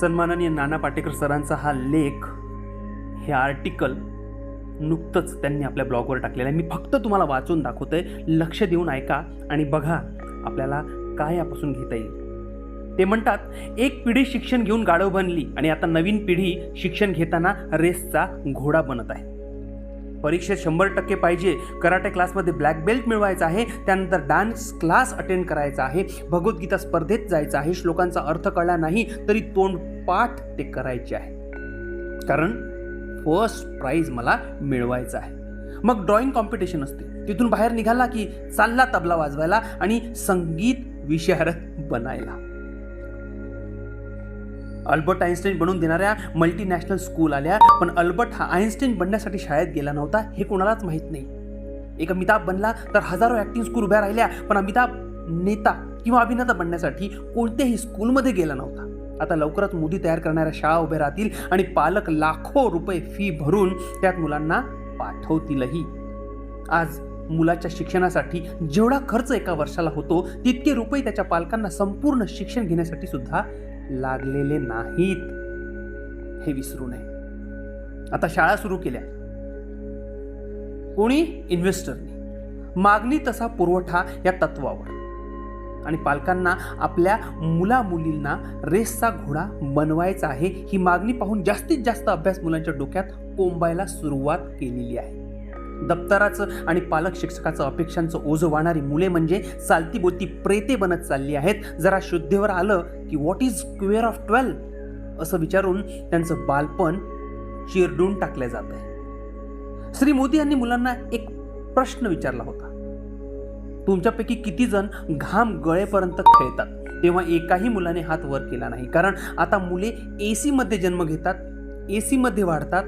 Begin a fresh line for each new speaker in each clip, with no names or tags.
सन्माननीय नाना पाटेकर सरांचा हा लेख हे आर्टिकल नुकतंच त्यांनी आपल्या ब्लॉगवर टाकलेलं आहे. मी फक्त तुम्हाला वाचून दाखवतोय. लक्ष देऊन ऐका आणि बघा आपल्याला काय यापासून घेता येईल. ते म्हणतात एक पिढी शिक्षण घेऊन गाढव बनली आणि आता नवीन पिढी शिक्षण घेताना रेसचा घोडा बनत आहे. परीक्षेत शंभर टक्के पाहिजे. कराटे क्लासमध्ये ब्लॅक बेल्ट मिळवायचा आहे. त्यानंतर डान्स क्लास अटेंड करायचा आहे. भगवद्गीता स्पर्धेत जायचं आहे. श्लोकांचा अर्थ कळला नाही तरी तोंड पाठ ते करायचे आहे. कारण फर्स्ट प्राईज मला मिळवायचं आहे. मग ड्रॉइंग कॉम्पिटिशन असते. तिथून बाहेर निघाला की चालला तबला वाजवायला आणि संगीत विशारद बनायला. अल्बर्ट आईन्स्टाईन बनवून देणाऱ्या मल्टीनॅशनल स्कूल आल्या. पण अल्बर्ट हा आईन्स्टाईन बनण्यासाठी शाळेत गेला नव्हता हे कोणालाच माहीत नाही. एक अमिताभ बनला तर हजारो ॲक्टिंग स्कूल उभ्या राहिल्या पण अमिताभ नेता किंवा अभिनेता बनण्यासाठी कोणत्याही स्कूलमध्ये गेला नव्हता. आता लवकरच मोदी तयार करणाऱ्या शाळा उभ्या राहतील आणि पालक लाखो रुपये फी भरून त्यात मुलांना पाठवतीलही. आज मुलाच्या शिक्षणासाठी जेवढा खर्च एका वर्षाला होतो तितके रुपये त्याच्या पालकांना संपूर्ण शिक्षण घेण्यासाठी सुद्धा लागलेले नाहीत. हे विसरू नये. आता शाळा सुरू केल्या. कोणी? इन्व्हेस्टरने. मागणी तसा पुरवठा या तत्वावर. आणि पालकांना आपल्या मुलामुलींना रेसचा घोडा बनवायचा आहे ही मागणी पाहून जास्तीत जास्त अभ्यास मुलांच्या डोक्यात कोंबायला सुरुवात केलेली आहे. दप्तराचं आणि पालक शिक्षकाचं अपेक्षांचं ओझं वाहणारी मुले म्हणजे चालती बोलती प्रेते बनत चालली आहेत. जरा शुद्धीवर आलं की what is square of twelve असं विचारून त्यांचं बालपण चिरडून टाकलं जात आहे. श्री मोदी यांनी मुलांना एक प्रश्न विचारला होता. तुमच्यापैकी किती जण घाम गळेपर्यंत खेळतात? तेव्हा एकाही मुलाने हात वर केला नाही. कारण आता मुले ए सीमध्ये जन्म घेतात ए सीमध्ये वाढतात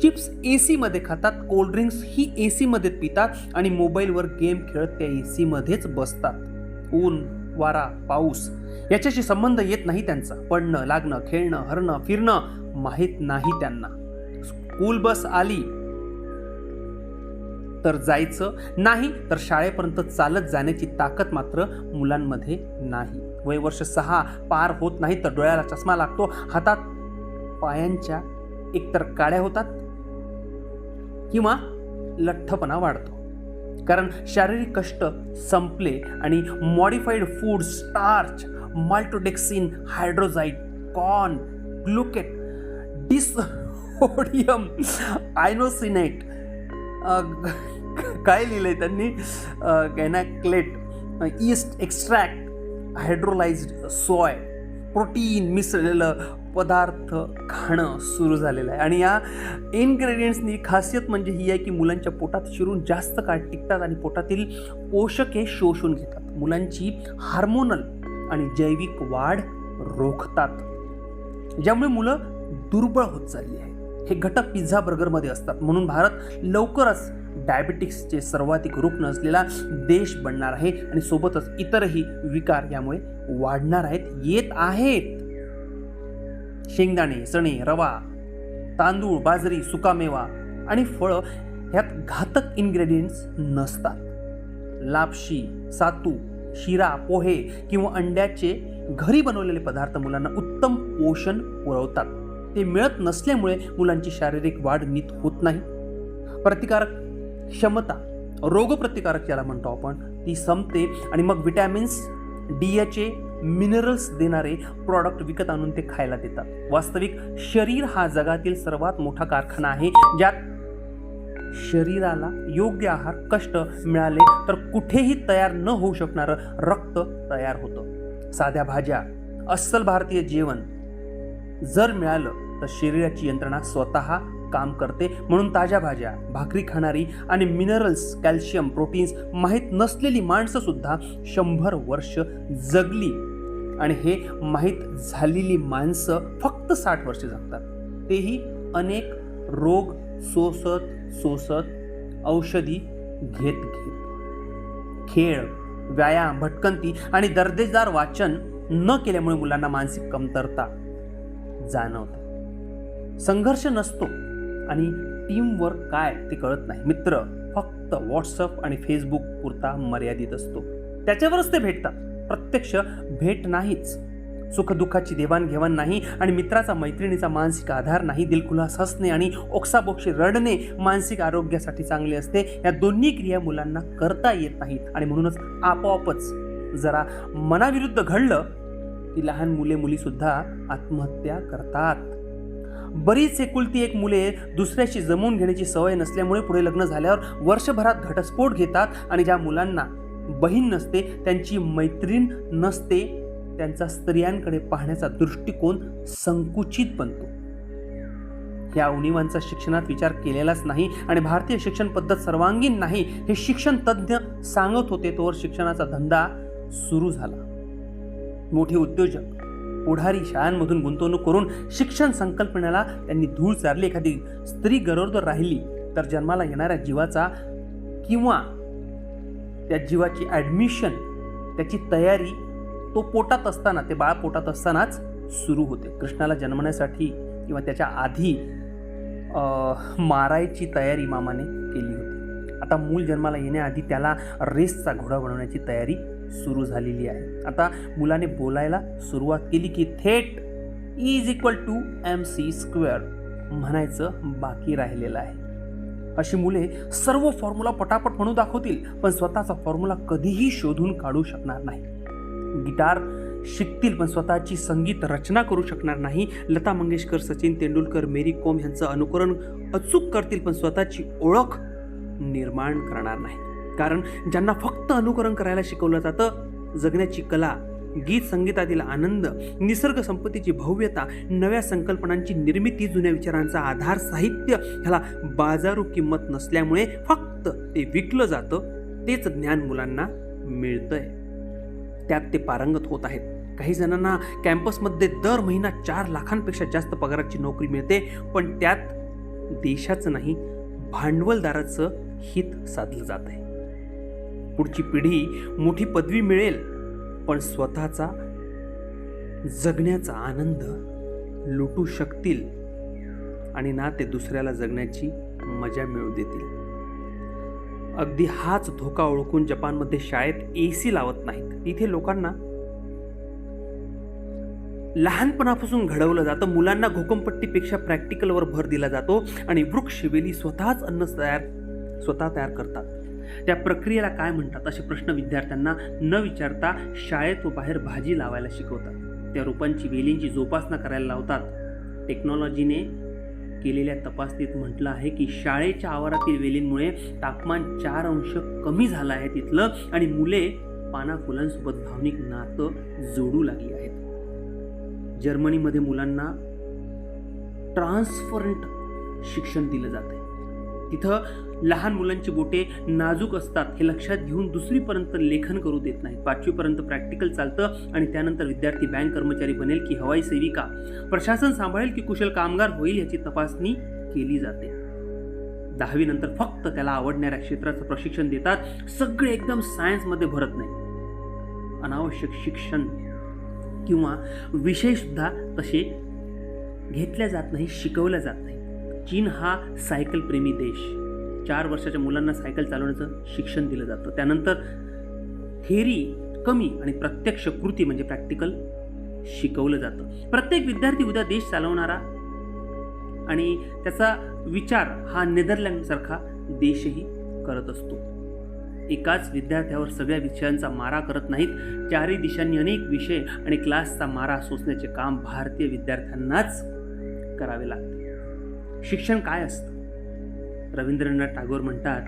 चिप्स ए सीमध्ये खातात कोल्ड्रिंक्स ही ए सीमध्ये पितात आणि मोबाईलवर गेम खेळत त्या ए सीमध्येच बसतात. ऊन वारा पाऊस याच्याशी संबंध येत नाही त्यांचा. पडणं लागणं खेळणं हरणं फिरणं माहीत नाही त्यांना. स्कूल बस आली तर जायचं नाही तर शाळेपर्यंत चालत जाण्याची ताकद मात्र मुलांमध्ये नाही. वय वर्ष सहा पार होत नाही तर डोळ्याला चष्मा लागतो हातात पायांच्या एकतर काळ्या होतात किंवा लठ्ठपणा वाढतो. कारण शारीरिक कष्ट संपले आणि modified food starch maltodextrin hydrolysed corn gluten disodium inosinate काय लिहिलं आहे त्यांनी guanylate yeast extract hydrolysed soy protein मिसळलेलं पदार्थ खाणं सुरू झालेलं आहे. आणि या इन्ग्रेडियंट्सनी खासियत म्हणजे ही आहे की मुलांच्या पोटात शिरून जास्त काळ टिकतात आणि पोटातील पोषक हे शोषून घेतात. मुलांची हार्मोनल आणि जैविक वाढ रोखतात. ज्यामुळे मुलं दुर्बळ होत चालली आहे. हे घटक पिझ्झा बर्गरमध्ये असतात. म्हणून भारत लवकरच डायबेटिक्सचे सर्वाधिक रुग्ण असलेला देश बनणार आहे आणि सोबतच इतरही विकार यामुळे वाढणार आहेत. येत आहेत. शेंगदाणे चणे रवा तांदूळ बाजरी सुकामेवा आणि फळं ह्यात घातक इन्ग्रेडियंट्स नसतात. लापशी सातू शिरा पोहे किंवा अंड्याचे घरी बनवलेले पदार्थ मुलांना उत्तम पोषण पुरवतात. ते मिळत नसल्यामुळे मुलांची शारीरिक वाढ नीट होत नाही. प्रतिकारक क्षमता रोगप्रतिकारक ज्याला म्हणतो आपण ती संपते आणि मग vitamins D H A minerals देणारे प्रॉडक्ट विकत आणून ते खायला देतात. वास्तविक शरीर हा जगातील सर्वात मोठा कारखाना आहे ज्यात शरीराला योग्य आहार कष्ट मिळाले तर कुठेही तयार न होऊ शकणारं रक्त तयार होतं. साध्या भाज्या अस्सल भारतीय जेवण जर मिळालं तर शरीराची यंत्रणा स्वतः काम करते. म्हणून ताज्या भाज्या भाकरी खाणारी आणि मिनरल्स कॅल्शियम प्रोटीन्स माहीत नसलेली माणसंसुद्धा शंभर वर्ष जगली. आणि हे माहीत झालेली माणसं फक्त साठ वर्षे जगतात. तेही अनेक रोग सोसत सोसत औषधी घेत घेत. खेळ व्यायाम भटकंती आणि दर्जेदार वाचन न केल्यामुळे मुलांना मानसिक कमतरता जाणवते. संघर्ष नसतो आणि टीमवर्क काय ते कळत नाही. मित्र फक्त व्हॉट्सअप आणि फेसबुक पुरता मर्यादित असतो. त्याच्यावरच ते भेटतात. प्रत्यक्ष भेट नाहीच. सुखदुःखाची देवाणघेवाण नाही आणि मित्राचा मैत्रिणीचा मानसिक आधार नाही दिलखुलास हसणे आणि ओक्साबोक्षी रडणे मानसिक आरोग्यासाठी चांगले असते या दोन्ही क्रिया मुलांना करता येत नाहीत आणि म्हणूनच आपोआपच जरा मनाविरुद्ध घडलं की लहान मुले मुलीसुद्धा आत्महत्या करतात. बरीच एकुलती एक मुले दुसऱ्याशी जमवून घेण्याची सवय नसल्यामुळे पुढे लग्न झाल्यावर वर्षभरात घटस्फोट घेतात आणि ज्या मुलांना बहीण नसते त्यांची मैत्रीण नसते त्यांचा स्त्रियांकडे पाहण्याचा दृष्टिकोन संकुचित बनतो. ह्या उणीवांचा शिक्षणात विचार केलेलाच नाही आणि भारतीय शिक्षण पद्धत सर्वांगीण नाही हे शिक्षण तज्ज्ञ सांगत होते. तोवर शिक्षणाचा धंदा सुरू झाला. मोठे उद्योजक पुढारी शाळांमधून गुंतवणूक करून शिक्षण संकल्पनेला त्यांनी धूळ चारली. एखादी स्त्री गरोदर राहिली तर जन्माला येणाऱ्या जीवाचा किंवा त्या जीवाची ॲडमिशन त्याची तयारी तो पोटात असताना ते बाळ पोटात असतानाच सुरू होते. कृष्णाला जन्मण्यासाठी किंवा त्याच्या आधी मारायची तयारी मामाने केली होती. आता मूल जन्माला येण्याआधी त्याला रेसचा घोडा बनवण्याची तयारी सुरू झालेली आहे. आता मुलाने बोलायला सुरुवात केली की थेट is equal to M C square म्हणायचं बाकी राहिलेलं आहे. अशी मुले सर्व फॉर्म्युला पटापट म्हणून दाखवतील पण स्वतःचा फॉर्म्युला कधीही शोधून काढू शकणार नाही. गिटार शिकतील पण स्वतःची संगीत रचना करू शकणार नाही. लता मंगेशकर सचिन तेंडुलकर मेरी कोम यांचं अनुकरण अचूक करतील पण स्वतःची ओळख निर्माण करणार नाही. कारण ज्यांना फक्त अनुकरण करायला शिकवलं जातं जगण्याची कला गीत संगीतातील आनंद निसर्ग संपत्तीची भव्यता नव्या संकल्पनांची निर्मिती जुन्या विचारांचा आधार साहित्य ह्याला बाजारू किंमत नसल्यामुळे फक्त ते विकलं जातं तेच ज्ञान मुलांना मिळतंय. त्यात ते पारंगत होत आहेत. काही जणांना कॅम्पसमध्ये दर महिना चार लाखांपेक्षा जास्त पगाराची नोकरी मिळते पण त्यात देशाचं नाही भांडवलदाराचं हित साधलं जात आहे पुढची पिढी मोठी पदवी मिळेल पण स्वतःचा जगण्याचा आनंद लुटू शकतील आणि ना ते दुसऱ्याला जगण्याची मजा मिळू देतील. अगदी हाच धोका ओळखून जपानमध्ये शाळेत ए सी लावत नाहीत. तिथे लोकांना लहानपणापासून घडवलं जातं. मुलांना घोकंपट्टीपेक्षा प्रॅक्टिकलवर भर दिला जातो आणि वृक्ष वेली स्वतःच अन्न तयार स्वतः तयार करतात. त्या प्रक्रियेला काय म्हणतात असे प्रश्न विद्यार्थ्यांना न विचारता शाळेत व बाहेर भाजी लावायला शिकवतात. त्या रोपांची वेलींची जोपासना करायला लावतात. टेक्नॉलॉजीने केलेल्या तपासणीत म्हटलं आहे की शाळेच्या आवारातील वेलींमुळे तापमान चार अंश कमी झालं आहे तिथलं आणि मुले पाना फुलांसोबत भावनिक नातं जोडू लागली आहेत. जर्मनीमध्ये मुलांना ट्रान्सफरंट शिक्षण दिलं जात आहे तिथं लहान मुलांची बोटे नाजूक असतात हे लक्षात घेऊन दुसरीपर्यंत लेखन करू देत नाहीत. पाचवीपर्यंत प्रॅक्टिकल चालतं आणि त्यानंतर विद्यार्थी बँक कर्मचारी बनेल की हवाई सेविका. प्रशासन सांभाळेल की कुशल कामगार होईल याची तपासणी केली जाते. दहावीनंतर फक्त त्याला आवडणाऱ्या क्षेत्राचं प्रशिक्षण देतात. सगळे एकदम सायन्समध्ये भरत नाही अनावश्यक शिक्षण किंवा विषयसुद्धा तसे घेतल्या जात नाही शिकवल्या जात नाही. चीन हा सायकलप्रेमी देश. चार वर्षाच्या मुलांना सायकल चालवण्याचं शिक्षण दिलं जातं. त्यानंतर थेरी कमी आणि प्रत्यक्ष कृती म्हणजे प्रॅक्टिकल शिकवलं जातं. प्रत्येक विद्यार्थी उद्या देश चालवणारा आणि त्याचा विचार हा नेदरलँडसारखा देशही करत असतो. एकाच विद्यार्थ्यावर सगळ्या विषयांचा मारा करत नाहीत. चारही दिशांनी अनेक विषय आणि क्लासचा मारा सोसण्याचे काम भारतीय विद्यार्थ्यांनाच करावे लागते. शिक्षण काय असतं? रवींद्रनाथ टागोर म्हणतात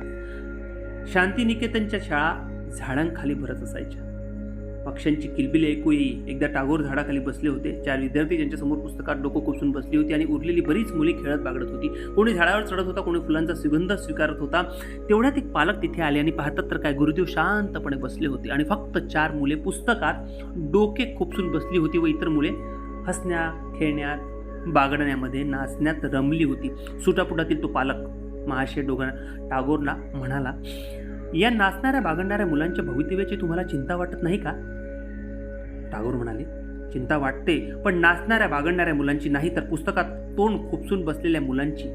शांतिनिकेतनच्या शाळा झाडांखाली भरत असायच्या. पक्ष्यांची किलबिले ऐकू येई एकदा टागोर झाडाखाली बसले होते. चार विद्यार्थी ज्यांच्यासमोर पुस्तकात डोकं कोसून बसली होती आणि उरलेली बरीच मुली खेळत बागडत होती. कोणी झाडावर चढत होता कोणी फुलांचा सुगंध स्वीकारत होता. तेवढ्यात एक पालक तिथे आले आणि पाहतात तर काय गुरुदेव शांतपणे बसले होते आणि फक्त चार मुले पुस्तकात डोके खोपसून बसली होती व इतर मुले हसण्यात खेळण्यात बागडण्यामध्ये नाचण्यात रमली होती. सुटापुटातील तो पालक महाशय डोगर टागोरला म्हणाला या नाचणाऱ्या बागडणाऱ्या मुलांच्या भवितव्याची तुम्हाला चिंता वाटत नाही का? टागोर म्हणाले चिंता वाटते पण नाचणाऱ्या बागडणाऱ्या मुलांची नाही तर पुस्तकात तोंड खुपसून बसलेल्या मुलांची.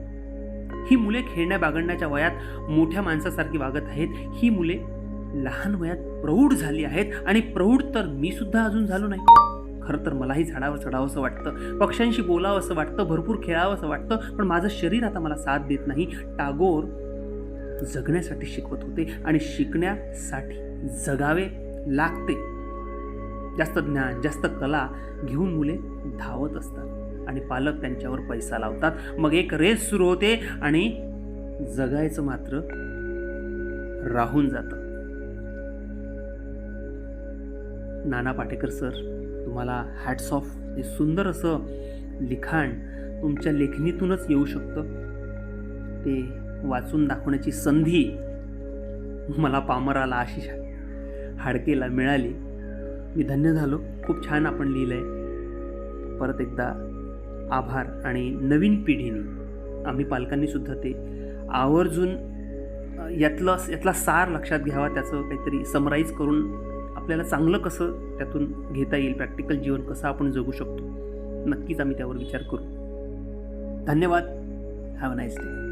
ही मुले खेळण्या बागडण्याच्या वयात मोठ्या माणसासारखी वागत आहेत. ही मुले लहान वयात प्रौढ झाली आहेत आणि प्रौढ तर मी सुद्धा अजून झालो नाही. खरं तर मलाही झाडावर चढावंसं वाटतं. पक्ष्यांशी बोलावं असं वाटतं. भरपूर खेळावं असं वाटतं. पण माझं शरीर आता मला साथ देत नाही. टागोर जगण्यासाठी शिकवत होते आणि शिकण्यासाठी जगावे लागते. जास्त ज्ञान जास्त कला घेऊन मुले धावत असतात आणि पालक त्यांच्यावर पैसा लावतात. मग एक रेस सुरू होते आणि जगायचं मात्र राहून जातं. नाना पाटेकर सर तुम्हाला हॅट्स ऑफ हे सुंदर असं लिखाण तुमच्या लेखणीतूनच येऊ शकतं. ते वाचून दाखवण्याची संधी मला पामराला आशिष हाडकेला मिळाली. मी धन्य झालो. खूप छान आपण लिहिलं आहे परत एकदा आभार. आणि नवीन पिढीने आम्ही पालकांनीसुद्धा ते आवर्जून यातलं यातला सार लक्षात घ्यावा त्याचं काहीतरी समराईज करून आपल्याला चांगलं कसं त्यातून घेता येईल प्रॅक्टिकल जीवन कसं आपण जगू शकतो नक्कीच आम्ही त्यावर विचार करू. धन्यवाद. Have a nice day